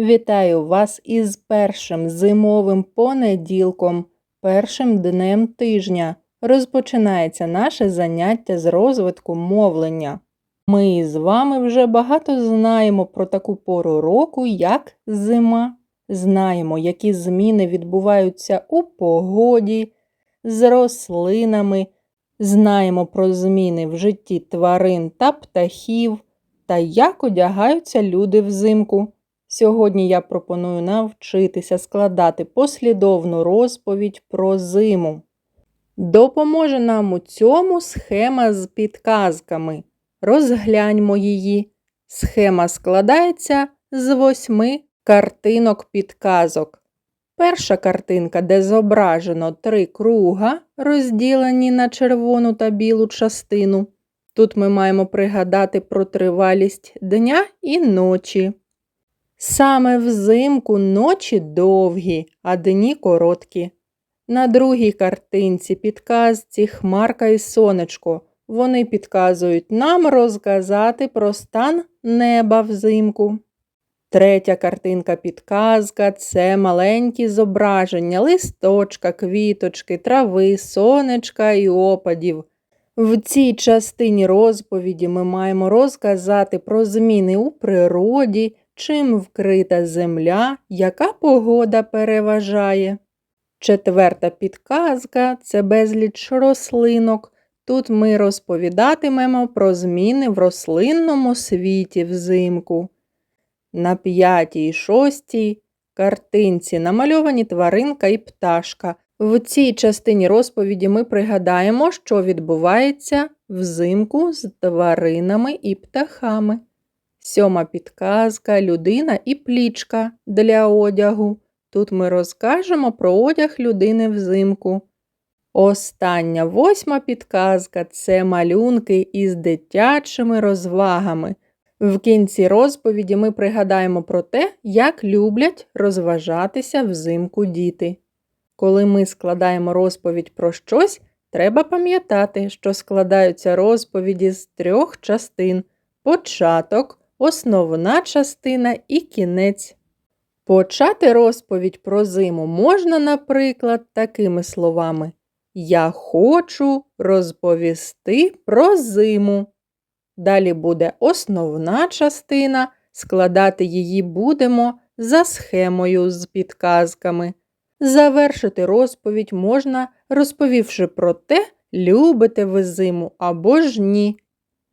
Вітаю вас із першим зимовим понеділком, першим днем тижня. Розпочинається наше заняття з розвитку мовлення. Ми з вами вже багато знаємо про таку пору року, як зима. Знаємо, які зміни відбуваються у погоді, з рослинами, знаємо про зміни в житті тварин та птахів та як одягаються люди взимку. Сьогодні я пропоную навчитися складати послідовну розповідь про зиму. Допоможе нам у цьому схема з підказками. Розгляньмо її. Схема складається з восьми картинок підказок. Перша картинка, де зображено три круга, розділені на червону та білу частину. Тут ми маємо пригадати про тривалість дня і ночі. Саме взимку ночі довгі, а дні короткі. На другій картинці підказці Хмарка і сонечко. Вони підказують нам розказати про стан неба взимку. Третя картинка підказка це маленькі зображення листочка, квіточки, трави, сонечка і опадів. В цій частині розповіді ми маємо розказати про зміни у природі, чим вкрита земля, яка погода переважає. Четверта підказка це безліч рослинок. Тут ми розповідатимемо про зміни в рослинному світі взимку. На п'ятій і шостій картинці намальовані тваринка і пташка. В цій частині розповіді ми пригадаємо, що відбувається взимку з тваринами і птахами. Сьома підказка людина і плічка для одягу. Тут ми розкажемо про одяг людини взимку. Остання восьма підказка це малюнки із дитячими розвагами. В кінці розповіді ми пригадаємо про те, як люблять розважатися взимку діти. Коли ми складаємо розповідь про щось, треба пам'ятати, що складаються розповіді з трьох частин початок, основна частина і кінець. Почати розповідь про зиму можна, наприклад, такими словами Я хочу розповісти про зиму. Далі буде основна частина, складати її будемо за схемою з підказками. Завершити розповідь можна, розповівши про те, любите ви зиму або ж ні.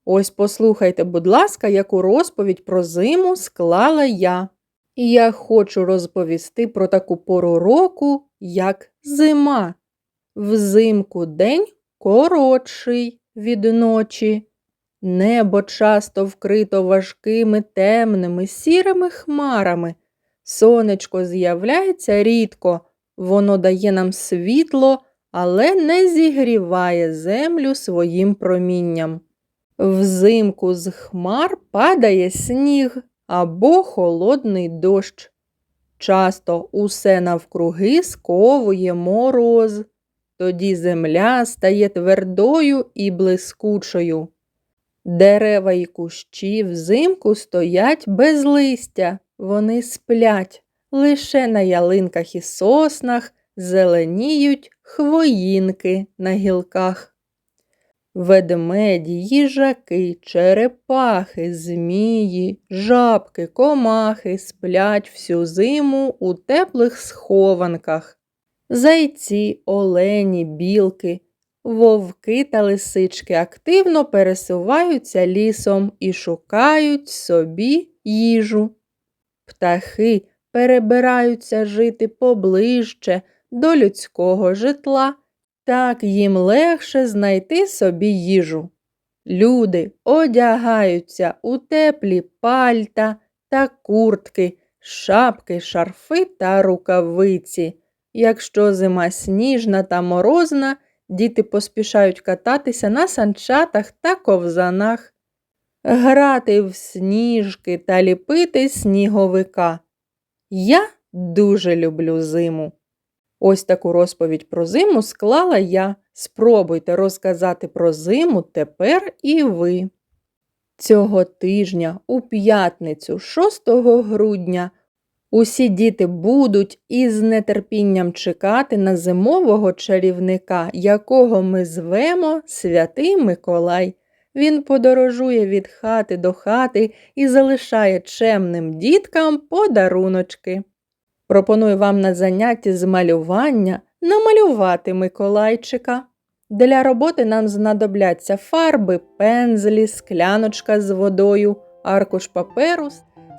Ось послухайте, будь ласка, яку розповідь про зиму склала я. І я хочу розповісти про таку пору року, як зима. Взимку день коротший від ночі. Небо часто вкрито важкими темними, сірими хмарами. Сонечко з'являється рідко, воно дає нам світло, але не зігріває землю своїм промінням. Взимку з хмар падає сніг або холодний дощ. Часто усе навкруги сковує мороз, тоді земля стає твердою і блискучою. Дерева і кущі взимку стоять без листя, вони сплять, лише на ялинках і соснах зеленіють хвоїнки на гілках. Ведмеді, їжаки, черепахи, змії, жабки, комахи сплять всю зиму у теплих схованках. Зайці, олені, білки, вовки та лисички активно пересуваються лісом і шукають собі їжу. Птахи перебираються жити поближче до людського житла. Так їм легше знайти собі їжу. Люди одягаються у теплі пальта та куртки, шапки, шарфи та рукавиці. Якщо зима сніжна та морозна, діти поспішають кататися на санчатах та ковзанах, грати в сніжки та ліпити сніговика. Я дуже люблю зиму. Ось таку розповідь про зиму склала я. Спробуйте розказати про зиму тепер і ви. Цього тижня, у п'ятницю, 6 грудня, Усі діти будуть із нетерпінням чекати на зимового чарівника, якого ми звемо Святий Миколай. Він подорожує від хати до хати і залишає чемним діткам подаруночки. Пропоную вам на занятті з малювання намалювати Миколайчика. Для роботи нам знадобляться фарби, пензлі, скляночка з водою, аркуш паперу,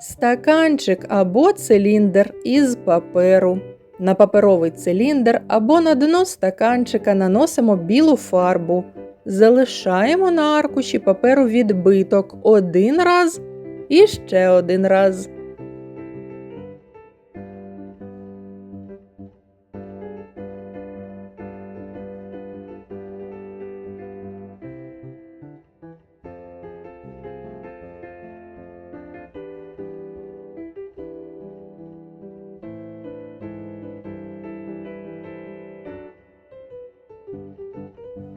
стаканчик або циліндр із паперу. На паперовий циліндр або на дно стаканчика наносимо білу фарбу. Залишаємо на аркуші паперу відбиток один раз і ще один раз.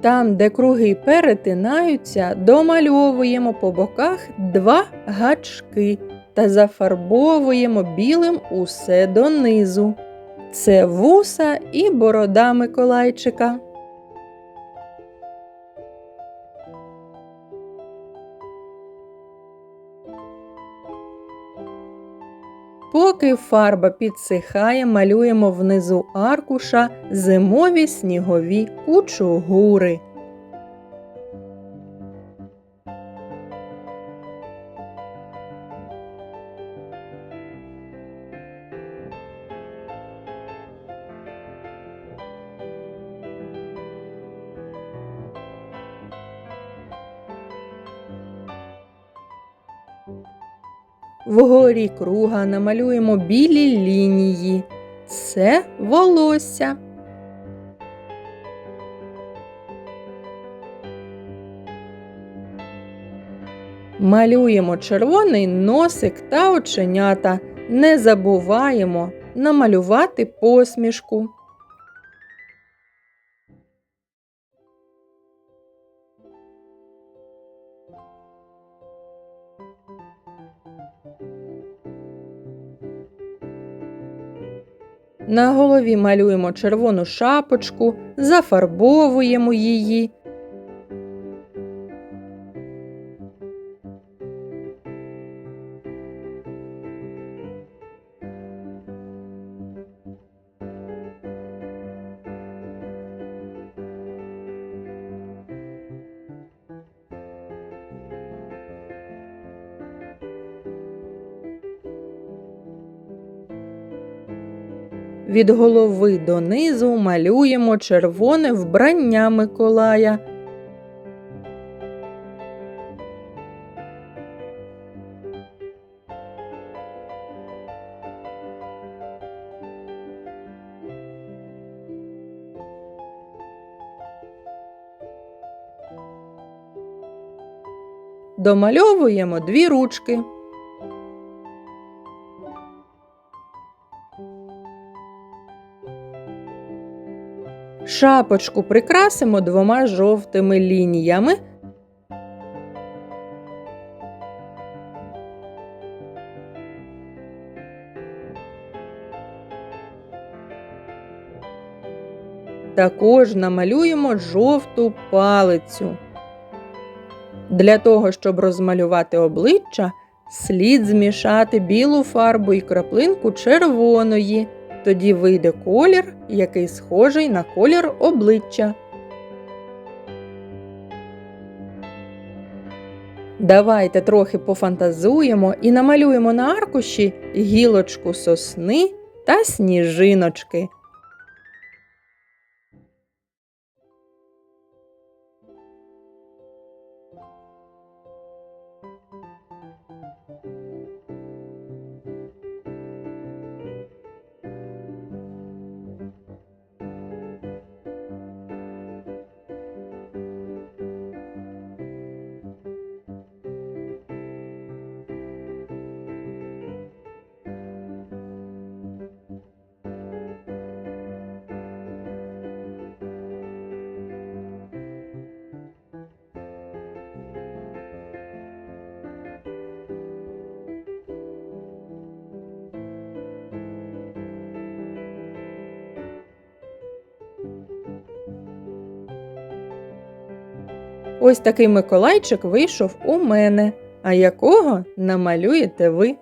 Там, де круги перетинаються, домальовуємо по боках два гачки та зафарбовуємо білим усе донизу. Це вуса і борода Миколайчика. Поки фарба підсихає, малюємо внизу аркуша зимові снігові кучугури. Вгорі круга намалюємо білі лінії. Це волосся. Малюємо червоний носик та оченята. Не забуваємо намалювати посмішку. На голові малюємо червону шапочку, зафарбовуємо її. Від голови донизу малюємо червоне вбрання Миколая. Домальовуємо дві ручки. Шапочку прикрасимо двома жовтими лініями. Також намалюємо жовту палицю. Для того, щоб розмалювати обличчя, слід змішати білу фарбу і краплинку червоної. Тоді вийде колір, який схожий на колір обличчя. Давайте трохи пофантазуємо і намалюємо на аркуші гілочку сосни та сніжиночки. Ось такий Миколайчик вийшов у мене. А якого намалюєте ви?